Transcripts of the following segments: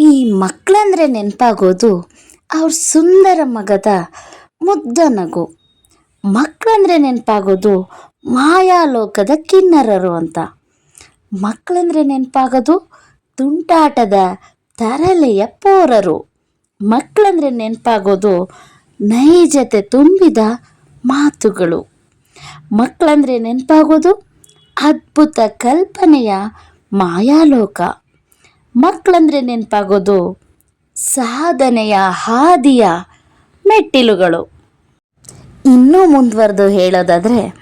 ಈ ಮಕ್ಕಳಂದ್ರೆ ನೆನಪಾಗೋದು ಅವ್ರ ಸುಂದರ ಮಗದ ಮುದ್ದ ನಗು. ಮಕ್ಕಳಂದ್ರೆ ನೆನಪಾಗೋದು ಮಾಯಾಲೋಕದ ಕಿನ್ನರರು ಅಂತ. ಮಕ್ಕಳಂದ್ರೆ ನೆನಪಾಗೋದು ತುಂಟಾಟದ ತರಲೆಯ ಪೋರರು. ಮಕ್ಕಳಂದ್ರೆ ನೆನಪಾಗೋದು ನೈಜತೆ ತುಂಬಿದ ಮಾತುಗಳು. ಮಕ್ಕಳಂದ್ರೆ ನೆನಪಾಗೋದು ಅದ್ಭುತ ಕಲ್ಪನೆಯ ಮಾಯಾಲೋಕ. ಮಕ್ಕಳಂದ್ರೆ ನೆನಪಾಗೋದು ಸಾಧನೆಯ ಹಾದಿಯ ಮೆಟ್ಟಿಲುಗಳು. ಇನ್ನೂ ಮುಂದುವರೆದು ಹೇಳೋದಾದರೆ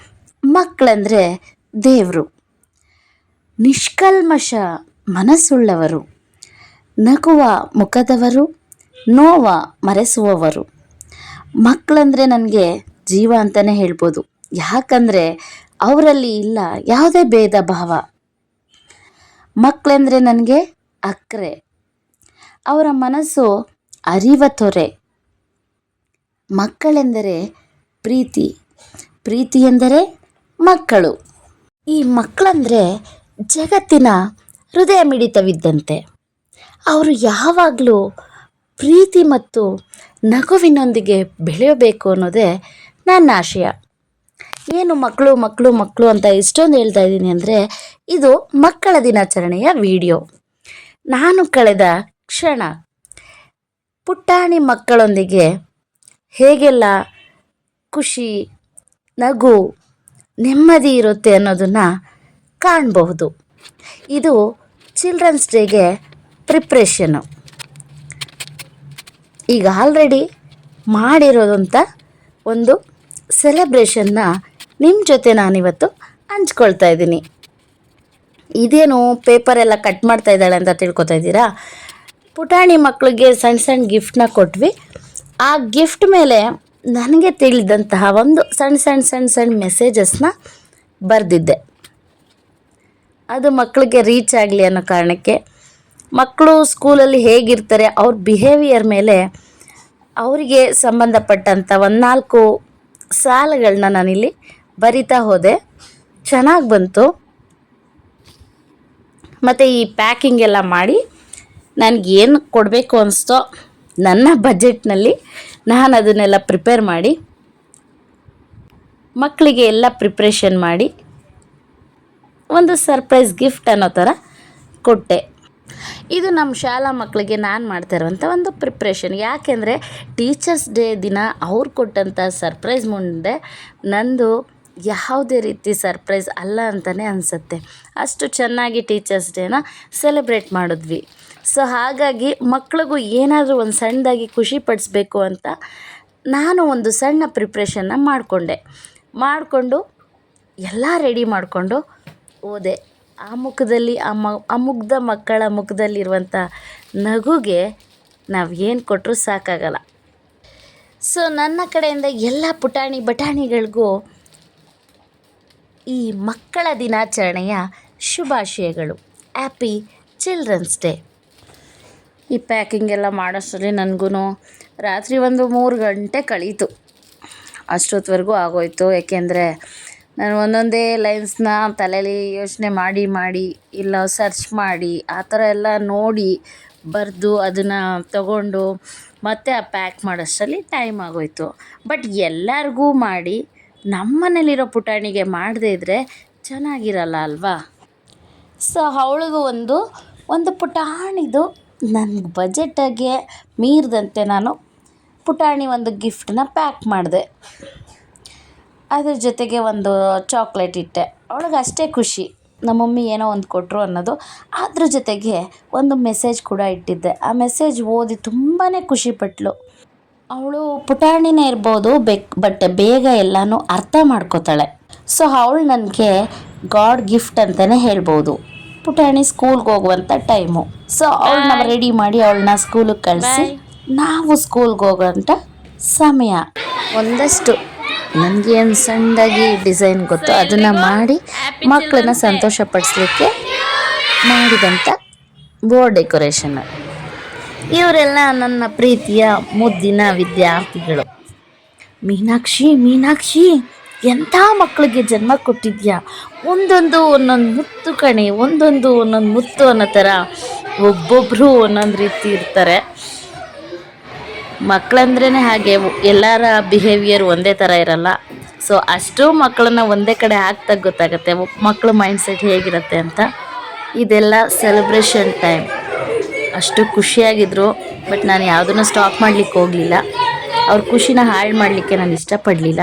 ಮಕ್ಕಳಂದ್ರೆ ದೇವರು. ನಿಷ್ಕಲ್ಮಶ ಮನಸ್ಸುಳ್ಳವರು. ನಗುವ ಮುಖದವರು, ನೋವ ಮರೆಸುವವರು. ಮಕ್ಕಳಂದ್ರೆ ನನಗೆ ಜೀವ ಅಂತಲೇ ಹೇಳ್ಬೋದು. ಯಾಕಂದರೆ ಅವರಲ್ಲಿ ಇಲ್ಲ ಯಾವುದೇ ಭೇದ ಭಾವ. ಮಕ್ಕಳೆಂದರೆ ನನಗೆ ಅಕ್ಕರೆ ಅವರ ಮನಸ್ಸು ಅರಿವ ತೊರೆ ಮಕ್ಕಳೆಂದರೆ ಪ್ರೀತಿ. ಪ್ರೀತಿ ಎಂದರೆ ಮಕ್ಕಳು. ಈ ಮಕ್ಕಳಂದರೆ ಜಗತ್ತಿನ ಹೃದಯ ಮಿಡಿತವಿದ್ದಂತೆ ಅವರು ಯಾವಾಗಲೂ ಪ್ರೀತಿ ಮತ್ತು ನಗುವಿನೊಂದಿಗೆ ಬೆಳೆಯಬೇಕು ಅನ್ನೋದೇ ನನ್ನ ಆಶಯ. ಏನು ಮಕ್ಕಳು ಮಕ್ಕಳು ಮಕ್ಕಳು ಅಂತ ಇಷ್ಟೊಂದು ಹೇಳ್ತಾ ಇದ್ದೀನಿ ಅಂದರೆ ಇದು ಮಕ್ಕಳ ದಿನಾಚರಣೆಯ ವಿಡಿಯೋ. ನಾನು ಕಳೆದ ಕ್ಷಣ. ಪುಟ್ಟಾಣಿ ಮಕ್ಕಳೊಂದಿಗೆ ಹೇಗೆಲ್ಲ ಖುಷಿ, ನಗು, ನೆಮ್ಮದಿ ಇರುತ್ತೆ ಅನ್ನೋದನ್ನು ಕಾಣಬಹುದು. ಇದು ಚಿಲ್ಡ್ರನ್ಸ್ ಡೇಗೆ ಪ್ರಿಪ್ರೇಷನು ಈಗ ಆಲ್ರೆಡಿ ಮಾಡಿರೋದಂಥ ಒಂದು ಸೆಲೆಬ್ರೇಷನ್ನ ನಿಮ್ಮ ಜೊತೆ ನಾನಿವತ್ತು ಹಂಚ್ಕೊಳ್ತಾ ಇದ್ದೀನಿ. ಇದೇನು ಪೇಪರ್ ಎಲ್ಲ ಕಟ್ ಮಾಡ್ತಾ ಇದ್ದಾಳೆ ಅಂತ ತಿಳ್ಕೊತಾ ಇದ್ದೀರಾ? ಪುಟಾಣಿ ಮಕ್ಕಳಿಗೆ ಸಣ್ಣ ಸಣ್ಣ ಗಿಫ್ಟ್ನ ಕೊಟ್ವಿ. ಆ ಗಿಫ್ಟ್ ಮೇಲೆ ನನಗೆ ತಿಳಿದಂತಹ ಒಂದು ಸಣ್ಣ ಸಣ್ಣ ಸಣ್ಣ ಸಣ್ಣ ಮೆಸೇಜಸ್ನ ಬರೆದಿದ್ದೆ. ಅದು ಮಕ್ಕಳಿಗೆ ರೀಚ್ ಆಗಲಿ ಅನ್ನೋ ಕಾರಣಕ್ಕೆ. ಮಕ್ಕಳು ಸ್ಕೂಲಲ್ಲಿ ಹೇಗಿರ್ತಾರೆ, ಅವ್ರ ಬಿಹೇವಿಯರ್ ಮೇಲೆ ಅವರಿಗೆ ಸಂಬಂಧಪಟ್ಟಂಥ ಒಂದು ನಾಲ್ಕು ಸಾಲುಗಳನ್ನ ನಾನಿಲ್ಲಿ ಬರಿತಾ ಹೋದೆ. ಚೆನ್ನಾಗಿ ಬಂತು. ಮತ್ತು ಈ ಪ್ಯಾಕಿಂಗ್ ಎಲ್ಲ ಮಾಡಿ ನನಗೇನು ಕೊಡಬೇಕು ಅನಿಸ್ತೋ ನನ್ನ ಬಜೆಟ್ನಲ್ಲಿ ನಾನು ಅದನ್ನೆಲ್ಲ ಪ್ರಿಪೇರ್ ಮಾಡಿ ಮಕ್ಕಳಿಗೆ ಎಲ್ಲ ಪ್ರಿಪ್ರೇಷನ್ ಮಾಡಿ, ಒಂದು ಸರ್ಪ್ರೈಸ್ ಗಿಫ್ಟ್ ಅನ್ನೋ ಥರ ಕೊಟ್ಟೆ. ಇದು ನಮ್ಮ ಶಾಲಾ ಮಕ್ಕಳಿಗೆ ನಾನು ಮಾಡ್ತಾ ಇರುವಂಥ ಒಂದು ಪ್ರಿಪ್ರೇಷನ್ ಯಾಕೆಂದರೆ ಟೀಚರ್ಸ್ ಡೇ ದಿನ ಅವ್ರು ಕೊಟ್ಟಂಥ ಸರ್ಪ್ರೈಸ್ ಮುಂದೆ ನಂದು ಯಾವುದೇ ರೀತಿ ಸರ್ಪ್ರೈಸ್ ಅಲ್ಲ ಅಂತಲೇ ಅನಿಸುತ್ತೆ. ಅಷ್ಟು ಚೆನ್ನಾಗಿ ಟೀಚರ್ಸ್ ಡೇನ ಸೆಲೆಬ್ರೇಟ್ ಮಾಡಿದ್ವಿ. ಸೊ ಹಾಗಾಗಿ ಮಕ್ಳಿಗೂ ಏನಾದರೂ ಒಂದು ಸಣ್ಣದಾಗಿ ಖುಷಿ ಪಡಿಸ್ಬೇಕು ಅಂತ ನಾನು ಒಂದು ಸಣ್ಣ ಪ್ರಿಪ್ರೇಷನ್ನ ಮಾಡಿಕೊಂಡೆ. ಮಾಡಿಕೊಂಡು ಎಲ್ಲ ರೆಡಿ ಮಾಡಿಕೊಂಡು ಹೋದೆ. ಆ ಮುಖದಲ್ಲಿ, ಆ ಮ, ಆ ಮುಗ್ಧ ಮಕ್ಕಳ ಮುಖದಲ್ಲಿರುವಂಥ ನಗುಗೆ ನಾವು ಏನು ಕೊಟ್ಟರೂ ಸಾಕಾಗಲ್ಲ. ಸೊ ನನ್ನ ಕಡೆಯಿಂದ ಎಲ್ಲ ಪುಟಾಣಿ, ಬಟಾಣಿಗಳಿಗೂ ಈ ಮಕ್ಕಳ ದಿನಾಚರಣೆಯ ಶುಭಾಶಯಗಳು. Happy children's day. ಈ ಪ್ಯಾಕಿಂಗ್ ಎಲ್ಲ ಮಾಡೋಷ್ಟರಲ್ಲಿ ನನಗೂ ರಾತ್ರಿ ಒಂದು ಮೂರು ಗಂಟೆ ಕಳೀತು. ಅಷ್ಟೊತ್ತವರೆಗೂ ಆಗೋಯ್ತು. ಏಕೆಂದರೆ ನಾನು ಒಂದೊಂದೇ ಲೈನ್ಸ್ನ ತಲೆಯಲ್ಲಿ ಯೋಚನೆ ಮಾಡಿ ಮಾಡಿ, ಇಲ್ಲ ಸರ್ಚ್ ಮಾಡಿ, ಆ ಥರ ಎಲ್ಲ ನೋಡಿ ಬರೆದು ಅದನ್ನು ತಗೊಂಡು ಮತ್ತೆ ಆ ಪ್ಯಾಕ್ ಮಾಡೋಷ್ಟರಲ್ಲಿ ಟೈಮ್ ಆಗೋಯ್ತು. ಬಟ್ ಎಲ್ಲರಿಗೂ ಮಾಡಿ ನಮ್ಮ ಮನೇಲಿರೋ ಪುಟಾಣಿಗೆ ಮಾಡದೇ ಇದ್ದರೆ ಚೆನ್ನಾಗಿರಲ್ಲ ಅಲ್ವಾ? ಸೊ ಅವಳಿಗೂ ಒಂದು ಒಂದು ಪುಟಾಣಿದು ನನ್ನ ಬಜೆಟಾಗೆ ಮೀರಿದಂತೆ ನಾನು ಪುಟಾಣಿ ಒಂದು ಗಿಫ್ಟನ್ನ ಪ್ಯಾಕ್ ಮಾಡಿದೆ. ಅದ್ರ ಜೊತೆಗೆ ಒಂದು ಚಾಕ್ಲೇಟ್ ಇಟ್ಟೆ. ಅವಳಿಗೆ ಅಷ್ಟೇ ಖುಷಿ. ನಮ್ಮ ಮಮ್ಮಿ ಏನೋ ಒಂದು ಕೊಟ್ಟರು ಅನ್ನೋದು. ಅದ್ರ ಜೊತೆಗೆ ಒಂದು ಮೆಸೇಜ್ ಕೂಡ ಇಟ್ಟಿದ್ದೆ. ಆ ಮೆಸೇಜ್ ಓದಿ ತುಂಬಾ ಖುಷಿಪಟ್ಳು ಅವಳು ಪುಟಾಣಿನೇ ಇರ್ಬೋದು ಬೆಕ್ ಬಟ್ ಬೇಗ ಎಲ್ಲನೂ ಅರ್ಥ ಮಾಡ್ಕೋತಾಳೆ. ಸೊ ಅವಳು ನನಗೆ ಗಾಡ್ ಗಿಫ್ಟ್ ಅಂತಲೇ ಹೇಳ್ಬೋದು. ಪುಟಾಣಿ ಸ್ಕೂಲ್ಗೆ ಹೋಗುವಂಥ ಟೈಮು ಸೊ ಅವಳನ್ನ ರೆಡಿ ಮಾಡಿ ಅವಳನ್ನ ಸ್ಕೂಲಿಗೆ ಕಳಿಸಿ ನಾವು ಸ್ಕೂಲ್ಗೆ ಹೋಗೋಂಥ ಸಮಯ. ಒಂದಷ್ಟು ನನಗೇನು ಸಣ್ಣದಾಗಿ ಡಿಸೈನ್ ಗೊತ್ತು ಅದನ್ನು ಮಾಡಿ ಮಕ್ಕಳನ್ನ ಸಂತೋಷಪಡಿಸ್ಲಿಕ್ಕೆ ಮಾಡಿದಂಥ ಬೋರ್ಡ್ ಡೆಕೋರೇಷನ್ ಇವರೆಲ್ಲ ನನ್ನ ಪ್ರೀತಿಯ ಮುದ್ದಿನ ವಿದ್ಯಾರ್ಥಿಗಳು. ಮೀನಾಕ್ಷಿ ಮೀನಾಕ್ಷಿ, ಎಂಥ ಮಕ್ಕಳಿಗೆ ಜನ್ಮ ಕೊಟ್ಟಿದ್ಯಾ? ಒಂದೊಂದು ಒಂದೊಂದು ಮುತ್ತು ಕಣೆ, ಒಂದೊಂದು ಒಂದೊಂದು ಮುತ್ತು ಅನ್ನೋ ಥರ ಒಬ್ಬೊಬ್ಬರು ಒಂದೊಂದು ರೀತಿ ಇರ್ತಾರೆ. ಮಕ್ಕಳಂದ್ರೇ ಹಾಗೆ, ಎಲ್ಲರ ಬಿಹೇವಿಯರ್ ಒಂದೇ ಥರ ಇರಲ್ಲ. ಸೊ ಅಷ್ಟು ಮಕ್ಕಳನ್ನ ಒಂದೇ ಕಡೆ ಹಾಕ್ದಾಗ ಗೊತ್ತಾಗುತ್ತೆ ಮಕ್ಕಳ ಮೈಂಡ್ಸೆಟ್ ಹೇಗಿರುತ್ತೆ ಅಂತ. ಇದೆಲ್ಲ ಸೆಲೆಬ್ರೇಷನ್ ಟೈಮ್ ಅಷ್ಟು ಖುಷಿಯಾಗಿದ್ರು, ಬಟ್ ನಾನು ಯಾವುದನ್ನು ಸ್ಟಾಪ್ ಮಾಡಲಿಕ್ಕೆ ಹೋಗಲಿಲ್ಲ. ಅವ್ರ ಖುಷಿನ ಹಾಳು ಮಾಡಲಿಕ್ಕೆ ನಾನು ಇಷ್ಟಪಡಲಿಲ್ಲ.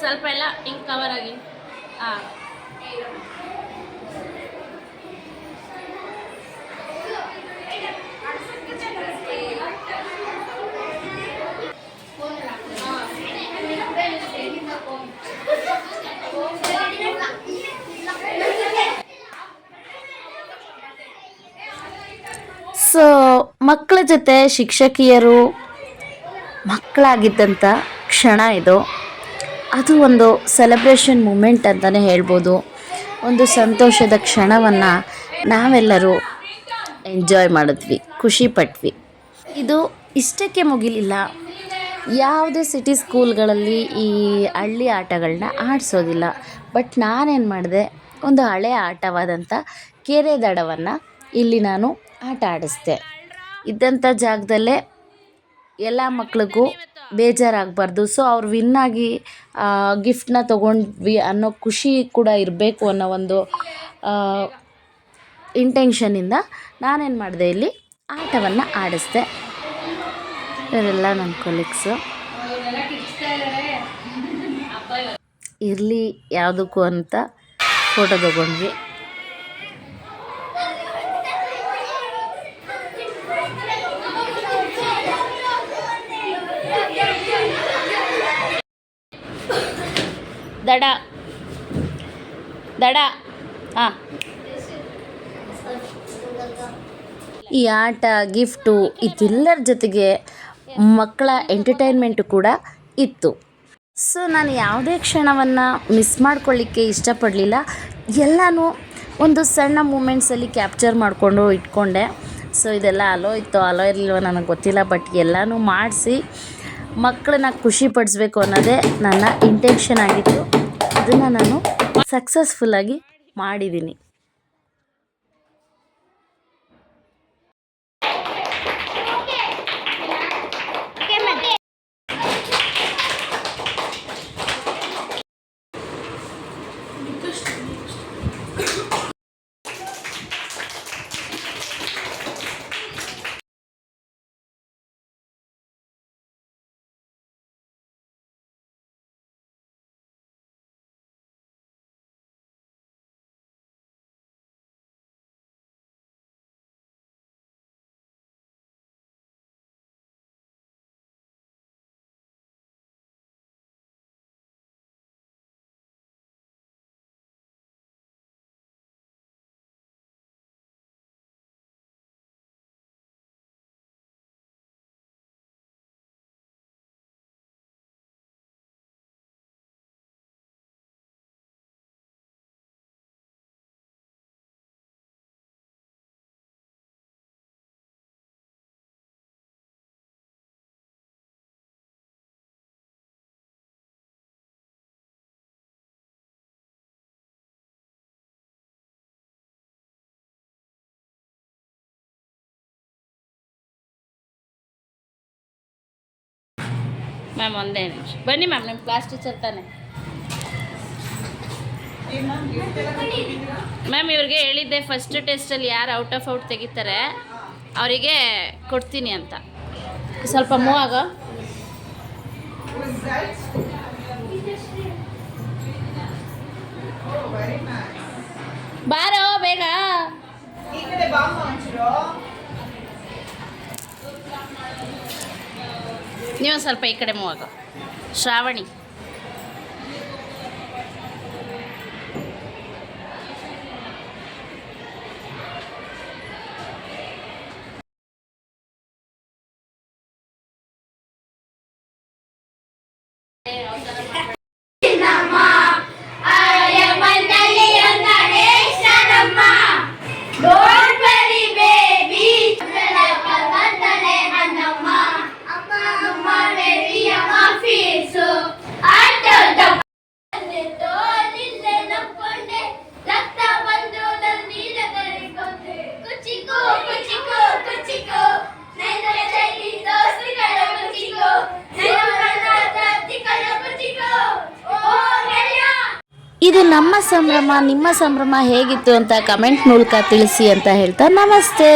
ಸ್ವಲ್ಪ ಎಲ್ಲ ಹಿಂಗೆ ಕವರ್ ಆಗಿ. ಹಾಂ ಮಕ್ಕಳ ಜೊತೆ ಶಿಕ್ಷಕಿಯರು ಮಕ್ಕಳಾಗಿದ್ದಂಥ ಕ್ಷಣ ಇದು. ಅದು ಒಂದು ಸೆಲೆಬ್ರೇಷನ್ ಮೂಮೆಂಟ್ ಅಂತಲೇ ಹೇಳ್ಬೋದು. ಒಂದು ಸಂತೋಷದ ಕ್ಷಣವನ್ನು ನಾವೆಲ್ಲರೂ ಎಂಜಾಯ್ ಮಾಡಿದ್ವಿ, ಖುಷಿ ಪಟ್ವಿ. ಇದು ಇಷ್ಟಕ್ಕೆ ಮುಗಿಲಿಲ್ಲ. ಯಾವುದೇ ಸಿಟಿ ಸ್ಕೂಲ್ಗಳಲ್ಲಿ ಈ ಹಳ್ಳಿ ಆಟಗಳನ್ನ ಆಡಿಸೋದಿಲ್ಲ. ಬಟ್ ನಾನೇನು ಮಾಡಿದೆ, ಒಂದು ಹಳೆಯ ಆಟವಾದಂಥ ಕೆರೆ ದಡವನ್ನು ಇಲ್ಲಿ ನಾನು ಆಟ ಆಡಿಸ್ದೆ. ಇದ್ದಂಥ ಜಾಗದಲ್ಲೇ ಎಲ್ಲ ಮಕ್ಳಿಗೂ ಬೇಜಾರಾಗಬಾರ್ದು. ಸೊ ಅವ್ರು ವಿನ್ ಆಗಿ ಗಿಫ್ಟ್ನ ತೊಗೊಂಡ್ವಿ ಅನ್ನೋ ಖುಷಿ ಕೂಡ ಇರಬೇಕು ಅನ್ನೋ ಒಂದು ಇಂಟೆನ್ಷನಿಂದ ನಾನೇನು ಮಾಡಿದೆ ಇಲ್ಲಿ? ಆಟವನ್ನು ಆಡಿಸ್ದೆ. ಇವರೆಲ್ಲ ನನ್ನ ಕೊಲೀಗ್ಸು ಇರಲಿ ಯಾವುದಕ್ಕೂ ಅಂತ ಫೋಟೋ ತಗೊಂಡ್ವಿ. ದಡ. ದಡ. ಹಾಂ ಈ ಆಟ, ಗಿಫ್ಟು ಇದೆಲ್ಲರ ಜೊತೆಗೆ ಮಕ್ಕಳ ಎಂಟರ್ಟೈನ್ಮೆಂಟು ಕೂಡ ಇತ್ತು. ಸೊ, ನಾನು ಯಾವುದೇ ಕ್ಷಣವನ್ನು ಮಿಸ್ ಮಾಡ್ಕೊಳ್ಳಿಕ್ಕೆ ಇಷ್ಟಪಡಲಿಲ್ಲ. ಎಲ್ಲನೂ ಒಂದು ಸಣ್ಣ ಮೂಮೆಂಟ್ಸಲ್ಲಿ ಕ್ಯಾಪ್ಚರ್ ಮಾಡಿಕೊಂಡು ಇಟ್ಕೊಂಡೆ. ಸೊ, ಇದೆಲ್ಲ ಅಲೋ ಇತ್ತು, ಅಲೋ ಇರಲಿಲ್ವ ನನಗೆ ಗೊತ್ತಿಲ್ಲ, ಬಟ್ ಎಲ್ಲನೂ ಮಾಡಿಸಿ ಮಕ್ಕಳನ್ನ ಖುಷಿಪಡಿಸ್ಬೇಕು ಅನ್ನೋದೇ ನನ್ನ ಇಂಟೆನ್ಷನ್ ಆಗಿತ್ತು. ಅದನ್ನು ನಾನು ಸಕ್ಸಸ್ಫುಲ್ಲಾಗಿ ಮಾಡಿದ್ದೀನಿ ಮ್ಯಾಮ್ ಒಂದೇ ನಿಮಿಷ. ಬನ್ನಿ ಮ್ಯಾಮ್ ನಿಮ್ಮ ಕ್ಲಾಸ್ ಟೀಚರ್ ತಾನೆ. ಮ್ಯಾಮ್ ಇವ್ರಿಗೆ ಹೇಳಿದ್ದೆ ಫಸ್ಟ್ ಟೆಸ್ಟಲ್ಲಿ ಯಾರು ಔಟ್ ಆಫ್ ಔಟ್ ತೆಗಿತಾರೆ, ಅವರಿಗೆ ಕೊಡ್ತೀನಿ ಅಂತ. ಸ್ವಲ್ಪ ಮೂವ್ ಆಗೋ? ಬಾರೋ, ಬೇಗ. ನೀವು ಸ್ವಲ್ಪ ಈ ಕಡೆ ಮೂವ್ ಆಗೋ ಶ್ರಾವಣಿ Don't ಇದು ನಮ್ಮ ಸಂಭ್ರಮ ನಿಮ್ಮ ಸಂಭ್ರಮ ಹೇಗಿತ್ತು ಅಂತ ಕಮೆಂಟ್ ಮೂಲಕ ತಿಳಿಸಿ ಅಂತ ಹೇಳ್ತಾ ನಮಸ್ತೆ.